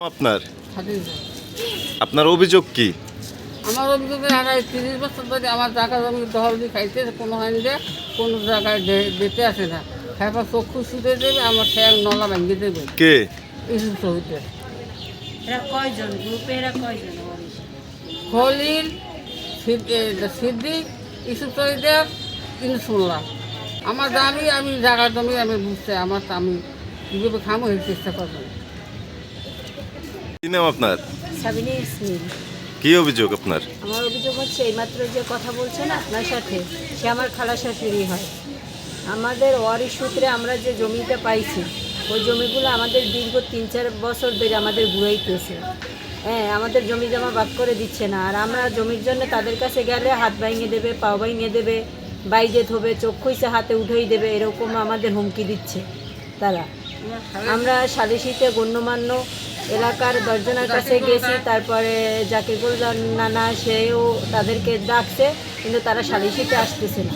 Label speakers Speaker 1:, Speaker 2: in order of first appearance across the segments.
Speaker 1: আপনার? আপনার অভিযোগ কি?
Speaker 2: আমার অভিযোগে তিরিশ বছর ধরে আমার জায়গা জমি দখল দিয়ে খাইতে কোনো হয়নি যে কোনো জায়গায় দিতে আসে না। তারপর চক্ষু শুতে দেবে আমার ঠ্যাং নলা ভেঙে দেবে।
Speaker 1: কে?
Speaker 2: ইসুফ শহীদে
Speaker 3: এরা কয়জন? গ্রুপে এরা কয়জন?
Speaker 2: খলিল সিদ্দিক শহীদের ইনসুল্লাহ আমার দামি আমি জায়গা জমি আমি বুঝতে আমার আমি কীভাবে খামো এই চেষ্টা করব।
Speaker 1: কি নাম আপনার?
Speaker 3: সাবিনী ইসমিল
Speaker 1: কি অভিযোগ আপনার?
Speaker 3: আমার অভিযোগ হচ্ছে এইমাত্র যে কথা বলছে না আপনার সাথে সে আমার খালা শাশুড়ি হয়। আমাদের ওয়ারিশ সূত্রে আমরা যে জমিটা পাইছি ওই জমিগুলো আমাদের দীর্ঘ তিন চার বছর ধরে আমাদের ঘুরাইতেছে। হ্যাঁ আমাদের জমি জমা বাক করে দিচ্ছে না। আর আমরা জমির জন্য তাদের কাছে গেলে হাত ভাঙিয়ে দেবে পাও ভাঙিয়ে দেবে বাইজে ধোবে থবে চক্ষুইসে হাতে উঠেই দেবে এরকম আমাদের হুমকি দিচ্ছে তারা। আমরা সালিশিতে গণ্যমান্য এলাকার দশজনের কাছে গেছি, তারপরে জাকিরুল নানা, সেও তাদেরকে ডাকছে, কিন্তু তারা সালিশিতে আসতেছে না।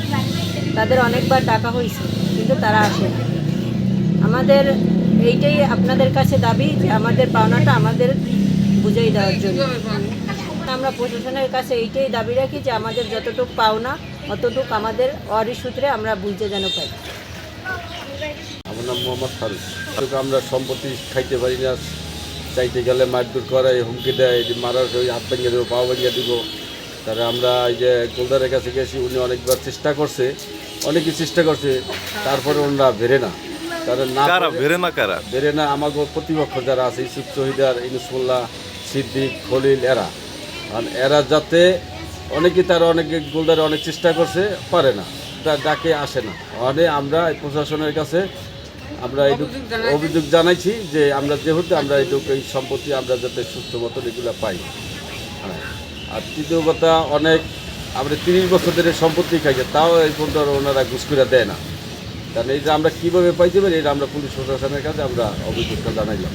Speaker 3: তাদের অনেকবার ডাকা হয়েছে, কিন্তু তারা আসে না। আমাদের এইটাই আপনাদের কাছে দাবি যে আমাদের পাওনাটা আমাদের বুঝাই দেওয়ার জন্য। আমরা প্রশাসনের কাছে এইটাই দাবি রাখি যে আমাদের যতটুকু পাওনা, অতটুকু আমাদের অরি সূত্রে আমরা বুঝতে যেন পাই।
Speaker 4: আমার নাম মোহাম্মদ ফারুক। আমরা সম্পত্তি খাইতে পারি না। চাইতে গেলে মারধর করে হুমকি দেয় মারার হাত ভেঙে দেবো পা ভেঙে দিব। তারা আমরা এই যে গোলদারের কাছে গেছি উনি অনেকবার চেষ্টা করছে অনেকই চেষ্টা করছে তারপরে ওনারা বেরে না। তারা না
Speaker 1: বেরে না কারা?
Speaker 4: বেরে না আমাকে প্রতিপক্ষ যারা আছে ইসুফ শহীদার ইনুসমুল্লাহ সিদ্দিক খলিল এরা। আর এরা যাতে অনেকে তারা অনেকে গোলদারে অনেক চেষ্টা করছে পারে না ডাকে আসে না। মানে আমরা প্রশাসনের কাছে আমরা এই অভিযোগ জানাইছি। যে আমরা যেহেতু আমরা এইটুকু এই সম্পত্তি আমরা যাতে সুস্থ মতন এগুলো পাই। হ্যাঁ। আর তৃতীয় কথা অনেক আমরা তিরিশ বছর ধরে সম্পত্তি খাইছে তাও এই পর্যন্ত ওনারা ঘুষ করে দেয় না। কারণ এই যে আমরা কীভাবে পাইতে পারি এটা আমরা পুলিশ প্রশাসনের কাছে আমরা অভিযোগটা জানাইলাম।